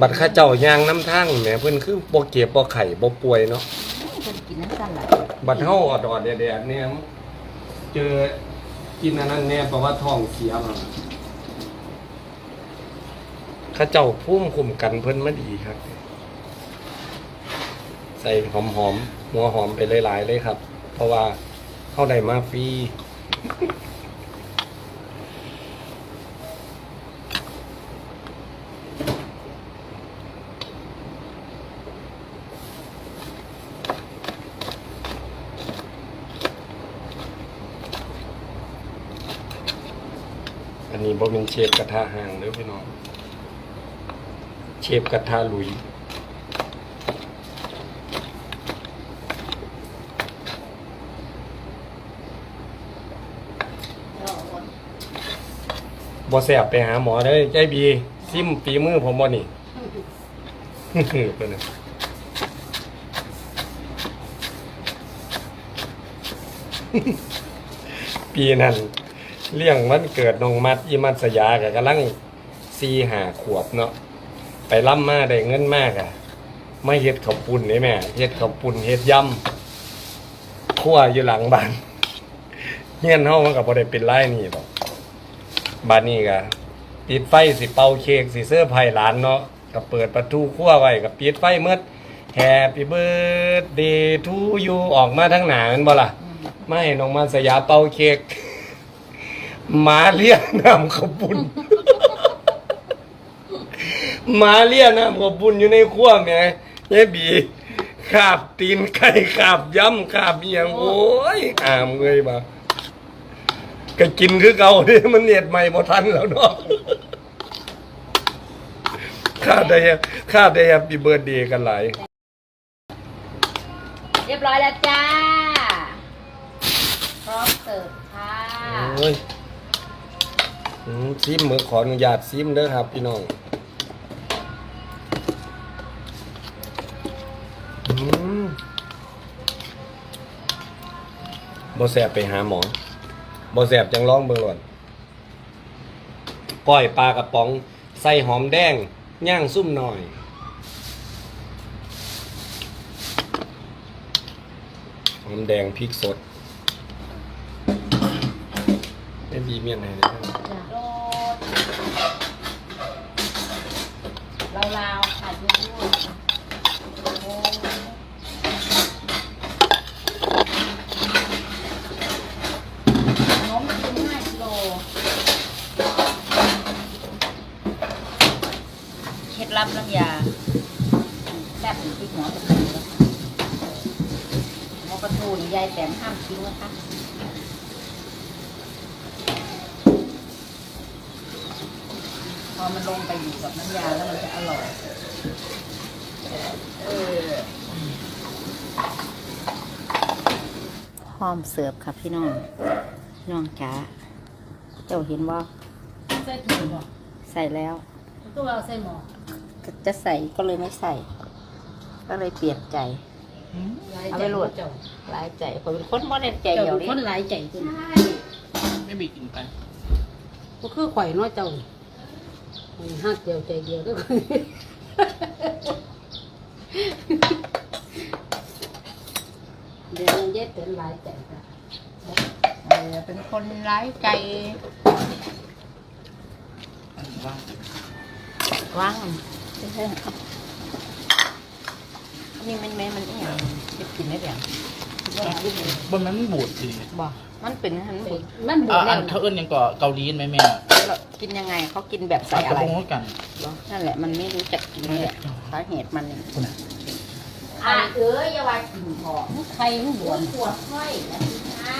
บัดข้าเจ้ายางน้ำทางแหมเพิ่นคือบ่เก็บบ่ไข่บ่ป่วยเนาะเพิ่นกินน้ำสั่นหลายบัดเฮาอดอดๆแดดๆเนี่ยเจอกินอันนั้นเนี่ยเพราะว่าท้องเสียมาข้าเจ้าภูมิคุ้มกันเพิ่นมาดีครับ ใส่หอมๆหัวหอมไปหลายๆเลยครับ เพราะว่าเฮาได้มาฟรี อันนี้บ่เป็นเชฟกระทะห่างเด้อพี่น้อง เชฟกระทะหลุย บ่แสบไปหาหมอเด้อใจบีซิมฝีมือผมบ่นี่เพิ่นน่ะปีนั้น เลี้ยงวันเกิดน้องมัดอีมัตสยาก็กำลังซีหาขวบเนาะไปล่ำมาได้เงินมากอะมาเฮ็ดข้าวปุ้นนี่แม่เฮ็ดข้าวปุ้นเฮ็ดยำคั่วอยู่หลังบ้านเฮียนเฮามันก็บ่ได้เป็นไรนี่ดอกบานนี้ก็ปิดไฟสิเป่าเค้กสิเสื้อร์ไผ่หลานเนาะก็เปิดประตูครัวไว้ก็ปิดไฟเมื่อ Happy birthday to you ออกมาทั้งหนาแมันบ่ล่ะ ไม่น้องมาสยาเป่าเค้ก หมาเลี้ยน้ำข้าวปุ้นหมาเลี้ยน้ำข้าวปุ้นอยู่ในครัวแหม่ยายบีขาบตีนไก่ขาบย้ำขาบเอียงโอ้ยอามเลยมาก็กินคือเก่าเด้มันเนียดใหม่บ่ทันแล้วเนาะข้าได้ข้าได้แฮปปี้เบิร์ดเดย์กันหลายเรียบร้อยแล้วจ้า พร้อมเสิร์ฟค่ะโอ้ยอืม ซิมมือขออนุญาตซิมเด้อครับ พี่น้องบ่แสบไปหาหมอบ่แสบจังร้องเบิ่งหล่อนก้อยปลากระป๋อง ใส่หอมแดง ย่างซุ่มหน่อยหอมแดงพริกสด ไม่ดีเมียนไหนนะครับโดดลาวๆค่ะยุ่ยน้องมันเป็นห้ากิโลเคล็ดลับน้ำยาแซ่บพริกหัวกระทูนะคะหัวกระทูนี่ยายแสมห้ามทิ้งนะคะ พอมันลงไปอยู่กับน้ำยาแล้วมันจะอร่อย เออพร้อมเสิร์ฟครับพี่น้องพี่น้องจ๋าเจ้าเห็นว่าใส่ถุงบ่ใส่แล้วตัวเราใส่หมอจะใส่ก็เลยไม่ใส่ ก็เลยเปลี่ยนใจเอาไปโหลดเจ้าหลายใจคนเป็นคนบ่ได้ใจเจ้าเดียวเป็นนี้คนหลายใจจริงไม่มีกินไปก็คือข่อยเน้อยเจ้า ข่อยหักเดียวใจเดียวเด้วยเดี๋ยวมันเย็ดเป็นหลายใจจ้ะเออเป็นคนร้ายใจว่าว่างนี่มันแม่มันอีหยังจะกินได้แบบบนนั้นมันบูดสิบ่ มันเป็นหันบุญมันบุอ่าแล้อัวนเท่าเอิญยังก็เกาหลีไหมแม่แล้วกินยังไงเขากินแบบใส่กอะระไรพงกันนั่นแหละมันไม่รู้จักกินนี่แหละสาเหตุมันเนี่ยคุณน่ะอะเอ้ยอย่าว่ากินหอมใครมันบวมปวดห้อยนะ